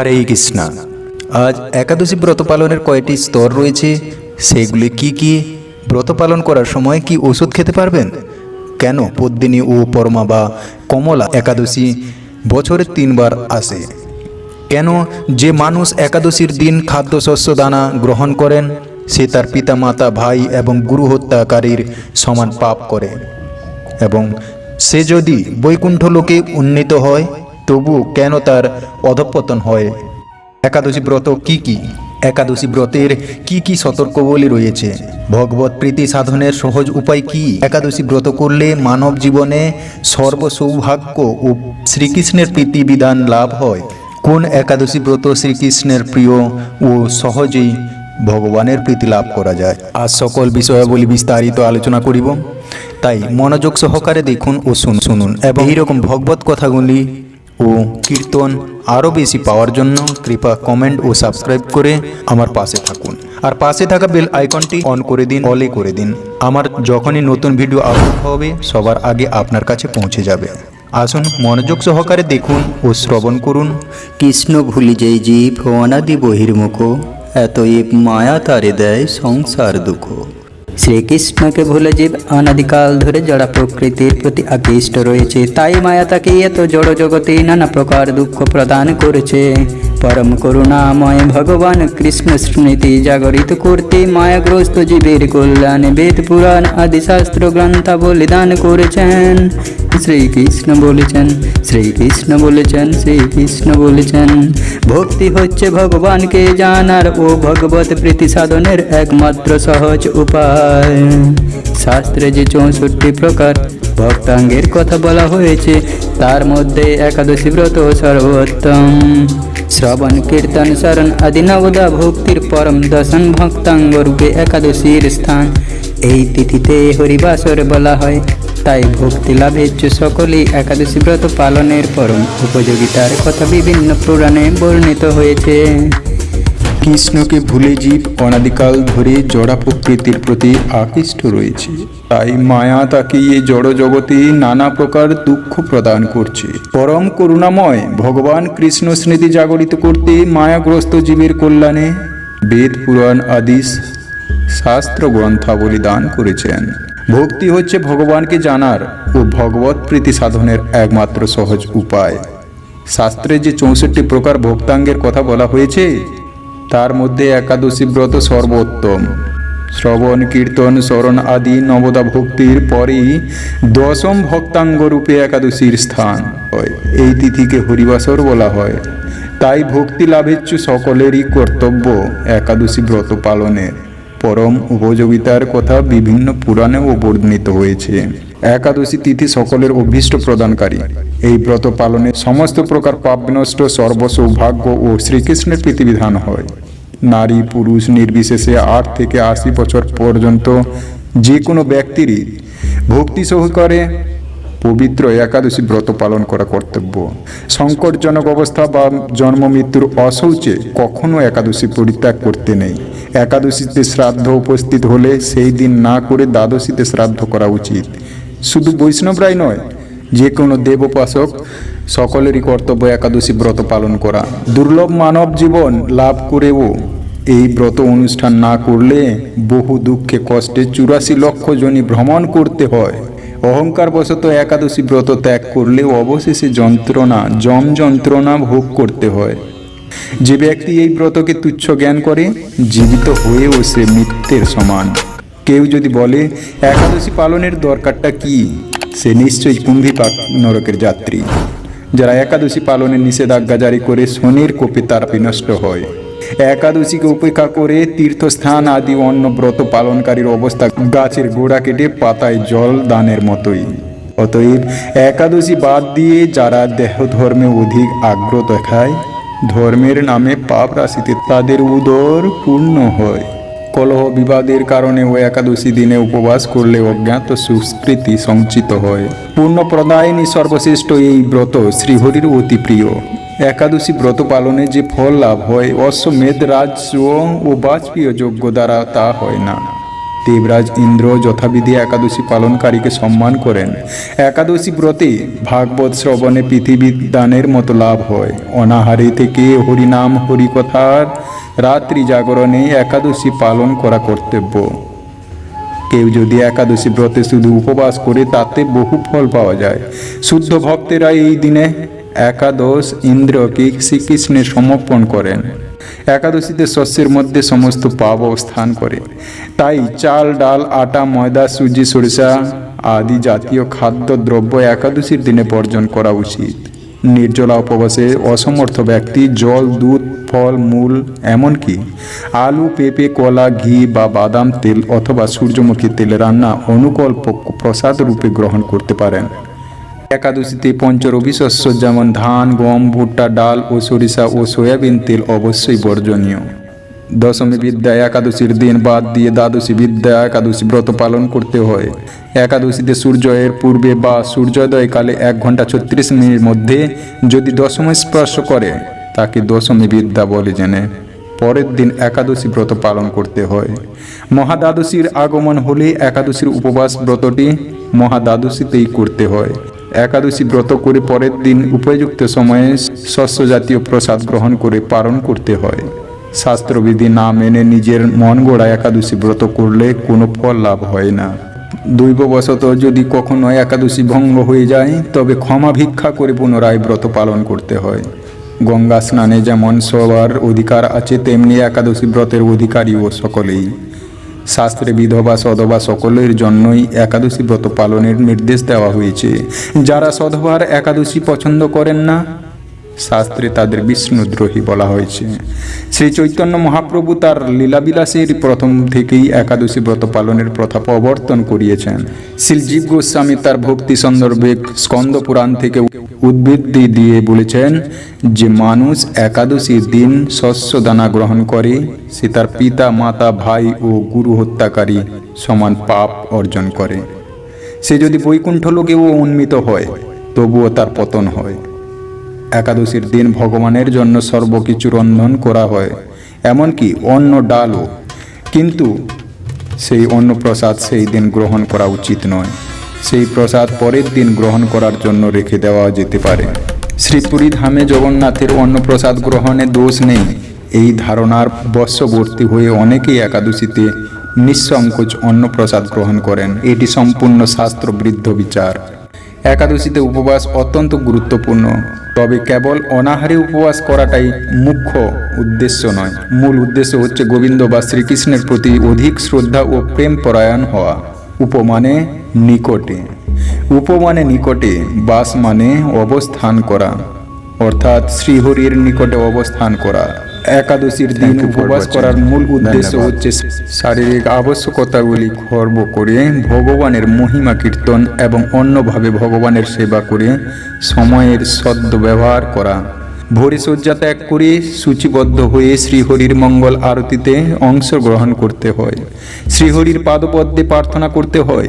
হরে কৃষ্ণ। আজ একাদশী ব্রত পালনের কয়টি স্তর রয়েছে? সেগুলি কি কি? ব্রত পালন করার সময় কি ওষুধ খেতে পারবেন? কেন পদ্মিনী ও পরমা বা কমলা একাদশী বছরে তিনবার আসে? কেন যে মানুষ একাদশীর দিন খাদ্যশস্য দানা গ্রহণ করেন, সে তার পিতা মাতা ভাই এবং গুরু হত্যাকারীর সমান পাপ করে। এবং সে যদি বৈকুণ্ঠ লোকে উন্নীত হয় তবু কেন তার অধঃপতন হয়? একাদশী ব্রত কি কি? একাদশী ব্রতের কি কি সতর্কবলী রয়েছে? ভগবত প্রীতি সাধনের সহজ উপায় কি? একাদশী ব্রত করলে মানব জীবনে সর্বসৌভাগ্য ও শ্রীকৃষ্ণের প্রীতি বিধান লাভ হয়। কোন একাদশী ব্রত শ্রীকৃষ্ণের প্রিয় ও সহজেই ভগবানের প্রীতি লাভ করা যায়? আজ সকল বিষয়াবলী বিস্তারিত আলোচনা করিব। তাই মনোযোগ সহকারে দেখুন ও শুন শুনুন। এবং এইরকম ভগবত কথাগুলি ও কীর্তন আরও বেশি পাওয়ার জন্য কৃপা কমেন্ট ও সাবস্ক্রাইব করে আমার পাশে থাকুন। আর পাশে থাকা বেল আইকনটি অন করে দিন, অলে করে দিন। আমার যখনই নতুন ভিডিও আপলোড হবে, সবার আগে আপনার কাছে পৌঁছে যাবে। আসুন মনোযোগ সহকারে দেখুন ও শ্রবণ করুন। কৃষ্ণ ভুলি যেই জীব, অনাদি বহির্মুখ এত এতএব মায়া তারে দেয় সংসার দুঃখ। শ্রীকৃষ্ণকে ভুলে জীব অনাদিকাল ধরে জড়া প্রকৃতির প্রতি আকৃষ্ট রয়েছে। তাই মায়া তাকে এত জড় জগতে নানা প্রকার দুঃখ প্রদান করেছে। পরম করুণাময় ভগবান কৃষ্ণ স্মৃতি জাগরিত করতে মায়াগ্রস্ত জীবের কল্যাণে, বেদ পুরাণ আদি শাস্ত্র গ্রন্থাবলী দান করেছেন। শ্রীকৃষ্ণ বলেছেন শ্রীকৃষ্ণ বলেছেন শ্রীকৃষ্ণ বলেছেন, ভক্তি হচ্ছে ভগবানকে জানার ও ভগবত প্রীতি সাধনের একমাত্র সহজ উপায়। শাস্ত্রে যে চৌষট্টি প্রকার ভক্তাঙ্গের কথা বলা হয়েছে, তার মধ্যে একাদশী ব্রত সর্বোত্তম। শ্রবণ, কীর্তন শরণ আদি নবদা ভক্তির পরম দশন ভক্তাঙ্গ রূপে একাদশীর স্থান। এই তিথিতে হরিবাসর বলা হয়, তাই ভক্তি লাভেচ্ছ সকলেই একাদশী ব্রত পালনের পরম উপযোগিতার কথা বিভিন্ন পুরাণে বর্ণিত হয়েছে। কৃষ্ণকে ভুলে জীব অনাদিকাল ধরে জড়া প্রকৃতির প্রতি আকৃষ্ট রয়েছে। তাই মায়া তাকে এই জড় জগতে নানা প্রকার দুঃখ প্রদান করছে। পরম করুণাময় ভগবান কৃষ্ণ স্মৃতি জাগরিত করতে মায়াগ্রস্ত জীবের কল্যাণে বেদ পুরাণ আদি শাস্ত্র গ্রন্থাবলী দান করেছেন। ভক্তি হচ্ছে ভগবানকে জানার ও ভগবত প্রীতি সাধনের একমাত্র সহজ উপায়। শাস্ত্রে যে চৌষট্টি প্রকার ভক্তাঙ্গের কথা বলা হয়েছে, তার মধ্যে একাদশী ব্রত সর্বোত্তম। শ্রবণ, কীর্তন, স্মরণ আদি নবদা ভক্তির পরেই দশম ভক্তাঙ্গ রূপে একাদশীর স্থান হয়। এই তিথিকে হরিবাসর বলা হয়। তাই ভক্তি লাভেচ্ছু সকলেরই কর্তব্য একাদশী ব্রত পালনের পরম উপযোগিতার কথা বিভিন্ন পুরাণেও বর্ণিত হয়েছে। একাদশী তিথি সকলের অভীষ্ট প্রদানকারী। এই ব্রত পালনে সমস্ত প্রকার পাপ বিনষ্ট সর্বসৌভাগ্য ও শ্রীকৃষ্ণের প্রীতিবিধান হয়। নারী, পুরুষ নির্বিশেষে আট থেকে আশি বছর পর্যন্ত যে কোনো ব্যক্তিরই ভক্তি সহকারে পবিত্র একাদশী ব্রত পালন করা কর্তব্য। সংকটজনক অবস্থা বা জন্ম মৃত্যুর অশৌচে কখনো একাদশী পরিত্যাগ করতে নেই। একাদশীতে শ্রাদ্ধ উপস্থিত হলে সেই দিন না করে দ্বাদশীতে শ্রাদ্ধ করা উচিত। শুধু বৈষ্ণবরাই নয় যে কোনো দেবোপাসক সকলেরই কর্তব্য একাদশী ব্রত পালন করা। দুর্লভ মানব জীবন লাভ করেও এই ব্রত অনুষ্ঠান না করলে বহু দুঃখে, কষ্টে চুরাশি লক্ষ জনই ভ্রমণ করতে হয়। অহংকার বশত একাদশী ব্রত ত্যাগ করলে অবশেষে যন্ত্রণা, জম যন্ত্রণা ভোগ করতে হয়। যে ব্যক্তি এই ব্রতকে তুচ্ছ জ্ঞান করে, জীবিত হয়েও সে মৃত্যের সমান। কেউ যদি বলে, একাদশী পালনের দরকারটা কি? সে নিশ্চয়ই কুম্ভীপাক নরকের যাত্রী। যারা একাদশী পালনের নিষেধাজ্ঞা জারি করে শনির কোপে তারা বিনষ্ট হয়। একাদশীকে উপেক্ষা করে তীর্থস্থান আদি অন্য ব্রত পালনকারীর অবস্থা গাছের গোড়া কেটে পাতায় জল দানের মতোই। অতএব একাদশী বাদ দিয়ে যারা দেহ ধর্মে অধিক আগ্রহ দেখায়, ধর্মের নামে পাপ রাশিতে তাদের উদর পূর্ণ হয়। কলহ বিবাদের কারণে ও একাদশী দিনে উপবাস করলে অজ্ঞাত সুস্কৃতি সঞ্চিত হয়। পূর্ণ প্রদায়নী সর্বশ্রেষ্ঠ এই ব্রত শ্রীহরির অতি প্রিয়। একাদশী ব্রত পালনে যে ফল লাভ হয়, অশ্বমেধ, রাজ ও বাজপেয় যোগ্য দ্বারা তা হয় না। দেবরাজ ইন্দ্র যথাবিধি একাদশী পালনকারীকে সম্মান করেন। একাদশী ব্রতে ভাগবত শ্রবণে পৃথিবী দানের মতো লাভ হয়। অনাহারে থেকে হরিনাম, হরিকথার রাত্রি জাগরণে একাদশী পালন করা কর্তব্য। কেউ যদি একাদশী ব্রতে শুধু উপবাস করে, তাতে বহু ফল পাওয়া যায়। শুদ্ধ ভক্তেরা এই দিনে একাদশ ইন্দ্রকে শ্রীকৃষ্ণের সমর্পণ করেন। একাদশীতে শস্যের মধ্যে সমস্ত পাপ অবস্থান করে। তাই চাল, ডাল, আটা, ময়দা, সুজি, সরিষা আদি জাতীয় খাদ্য, দ্রব্য একাদশীর দিনে বর্জন করা উচিত। নির্জলা উপবাসে অসমর্থ ব্যক্তি জল, দুধ, ফল, মূল, এমনকি আলু, পেঁপে, কলা, ঘি বা বাদাম, তেল অথবা সূর্যমুখী তেলের রান্না অনুকল্প প্রসাদ রূপে গ্রহণ করতে পারেন। একাদশীতে পঞ্চরবি শস্য যেমন ধান, গম, ভুট্টা, ডাল ও সরিষা ও সয়াবিন তেল অবশ্যই বর্জনীয়। দশমী বিদ্যা একাদশীর দিন বাদ দিয়ে দ্বাদশী বিদ্যা একাদশী ব্রত পালন করতে হয়। একাদশীতে সূর্যোদয়ের পূর্বে বা সূর্যোদয় কালে এক ঘণ্টা ছত্রিশ মিনিটের মধ্যে যদি দশমী স্পর্শ করে, তাকে দশমী বিদ্যা বলে জেনে। পরের দিন একাদশী ব্রত পালন করতে হয়। মহাদ্বাদশীর আগমন হলে একাদশীর উপবাস ব্রতটি মহাদ্বাদশীতেই করতে হয়। একাদশী ব্রত করে পরের দিন উপযুক্ত সময়ে শস্য জাতীয় প্রসাদ গ্রহণ করে পালন করতে হয়। শাস্ত্রবিধি না মেনে নিজের মন গড়া একাদশী ব্রত করলে কোনো ফল লাভ হয় না। দৈববশত যদি কখনো একাদশী ভঙ্গ হয়ে যায়, তবে ক্ষমা ভিক্ষা করে পুনরায় ব্রত পালন করতে হয়। গঙ্গা স্নানে যেমন সবার অধিকার আছে, তেমনি একাদশী ব্রতের অধিকারীও সকলেই। শাস্ত্রে বিধবা, সধবা সকলের জন্যই একাদশী ব্রত পালনের নির্দেশ দেওয়া হয়েছে। যারা সধবার একাদশী পছন্দ করেন না শাস্ত্রে তাদের বিষ্ণুদ্রোহী বলা হয়েছে। শ্রী চৈতন্য মহাপ্রভু তার লীলাবিলাসের প্রথম থেকেই একাদশী ব্রত পালনের প্রথা প্রবর্তন করিয়েছেন। শ্রীজীব গোস্বামী তার ভক্তি সন্দর্ভে স্কন্দ পুরাণ থেকে উদ্বৃত্তি দিয়ে বলেছেন যে, মানুষ একাদশীর দিন শস্য দানা গ্রহণ করে, সে তার পিতা, মাতা, ভাই ও গুরু হত্যাকারী সমান পাপ অর্জন করে। সে যদি বৈকুণ্ঠ লোকেও উন্মিত হয়, তবুও তার পতন হয়। একাদশীর দিন ভগবানের জন্য সর্বকিছু রন্ধন করা হয়, এমনকি অন্ন ডালও। কিন্তু সেই অন্ন প্রসাদ সেই দিন গ্রহণ করা উচিত নয়। সেই প্রসাদ পরের দিন গ্রহণ করার জন্য রেখে দেওয়া যেতে পারে। শ্রীপুরী ধামে জগন্নাথের অন্নপ্রসাদ গ্রহণে দোষ নেই। এই ধারণার বর্ষবর্তী হয়ে অনেকেই একাদশীতে নিঃসংকোচ অন্নপ্রসাদ গ্রহণ করেন। এটি সম্পূর্ণ শাস্ত্রবৃদ্ধ বিচার। একাদশীতে উপবাস অত্যন্ত গুরুত্বপূর্ণ। তবে কেবল অনাহারে উপবাস করাটাই মুখ্য উদ্দেশ্য নয়। মূল উদ্দেশ্য হচ্ছে গোবিন্দ বা শ্রীকৃষ্ণের প্রতি অধিক শ্রদ্ধা ও প্রেম পরায়ণ হওয়া। উপমানে নিকটে। উপমানে নিকটে বাস মানে অবস্থান করা, অর্থাৎ শ্রীহরির নিকটে অবস্থান করা। একাদশীর দিন উপবাস করার মূল উদ্দেশ্য হচ্ছে শারীরিক আবশ্যকতাগুলি খর্ব করে ভগবানের মহিমা কীর্তন এবং অন্যভাবে ভগবানের সেবা করে সময়ের সদ্য ব্যবহার করা। ভোরে শয্যা ত্যাগ করে সূচিবদ্ধ হয়ে শ্রীহরির মঙ্গল আরতিতে অংশগ্রহণ করতে হয়। শ্রীহরির পাদপদ্মে প্রার্থনা করতে হয়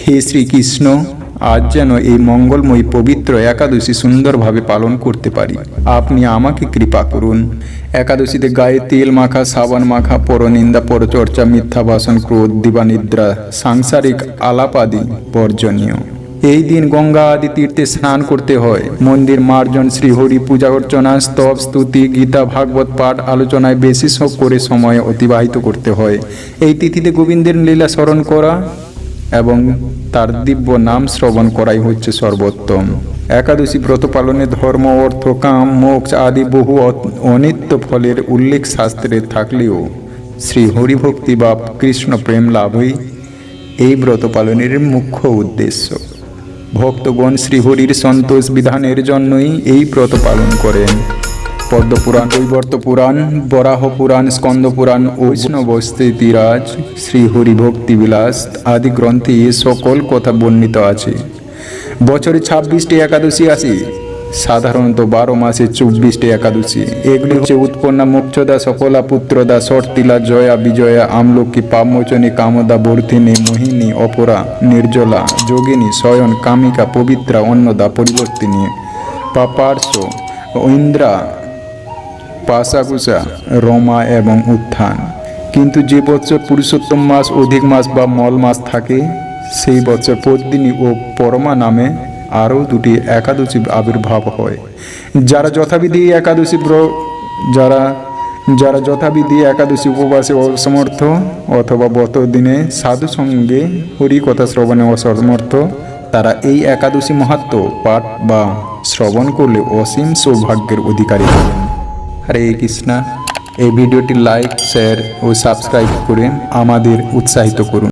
হে শ্রীকৃষ্ণ আজ যেন এই মঙ্গলময়ী পবিত্র একাদশী সুন্দরভাবে পালন করতে পারি। আপনি আমাকে কৃপা করুন। একাদশীতে গায়ে তেল মাখা, সাবান মাখা, পরনিন্দা, পরচর্চা, মিথ্যা ভাষণ, ক্রোধ, দিবানিদ্রা, সাংসারিক আলাপাদি বর্জনীয়। এই দিন গঙ্গা আদি তীর্থে স্নান করতে হয়। মন্দির মার্জন, শ্রীহরি পূজা অর্চনা, স্তব, স্তুতি, গীতা, ভাগবত পাঠ আলোচনায় বেশি সব করে সময় অতিবাহিত করতে হয়। এই তিথিতে গোবিন্দের লীলা স্মরণ করা এবং তার দিব্য নাম শ্রবণ করাই হচ্ছে সর্বোত্তম। একাদশী ব্রত পালনে ধর্ম, অর্থ, কাম, মোক্ষ আদি বহু অনিত্য ফলের উল্লেখ শাস্ত্রে থাকলেও শ্রী হরিভক্তি বা কৃষ্ণ প্রেম লাভই এই ব্রত পালনের মুখ্য উদ্দেশ্য। ভক্তগণ শ্রীহরির সন্তোষ বিধানের জন্যই এই ব্রত পালন করেন। পদ্মপুরাণ কৈবর্ত পুরাণ বরাহ পুরাণ স্কন্দ পুরাণ বৈষ্ণবস্তিরাজ শ্রীহরি ভক্তি বিলাস আদি গ্রন্থে সকল কথা বর্ণিত আছে। বছরে ছাব্বিশটি একাদশী আসে, সাধারণত বারো মাসে চব্বিশটি একাদশী। এগুলি হচ্ছে উৎপন্না, মোক্ষদা সফলা পুত্রদা শর্তিলা জয়া, বিজয়া, আমলকি পাপমোচনী কামদা, বর্ধিনী, মোহিনী, অপরা, নির্জলা, যোগিনী, শয়ন, কামিকা, পবিত্রা, অন্নদা, পরিবর্তিনী পাপার্শ ইন্দ্রা পাশাকুষা রমা এবং উত্থান। কিন্তু যে বছর পুরুষোত্তম মাস, অধিক মাস বা মল মাস থাকে, সেই বছর পদ্মিনী ও পরমা নামে আরও দুটি একাদশী আবির্ভাব হয়। যারা যথাবিধি একাদশী ব্র- যারা যারা যথাবিধি একাদশী উপবাসে অসমর্থ অথবা বত দিনে সাধু সঙ্গে হরি কথা শ্রবণে অসমর্থ, তারা এই একাদশী মাহাত্ম পাঠ বা শ্রবণ করলে অসীম সৌভাগ্যের অধিকারী হবেন হরে কৃষ্ণা। এই ভিডিওটি লাইক শেয়ার ও সাবস্ক্রাইব করে আমাদের উৎসাহিত করুন।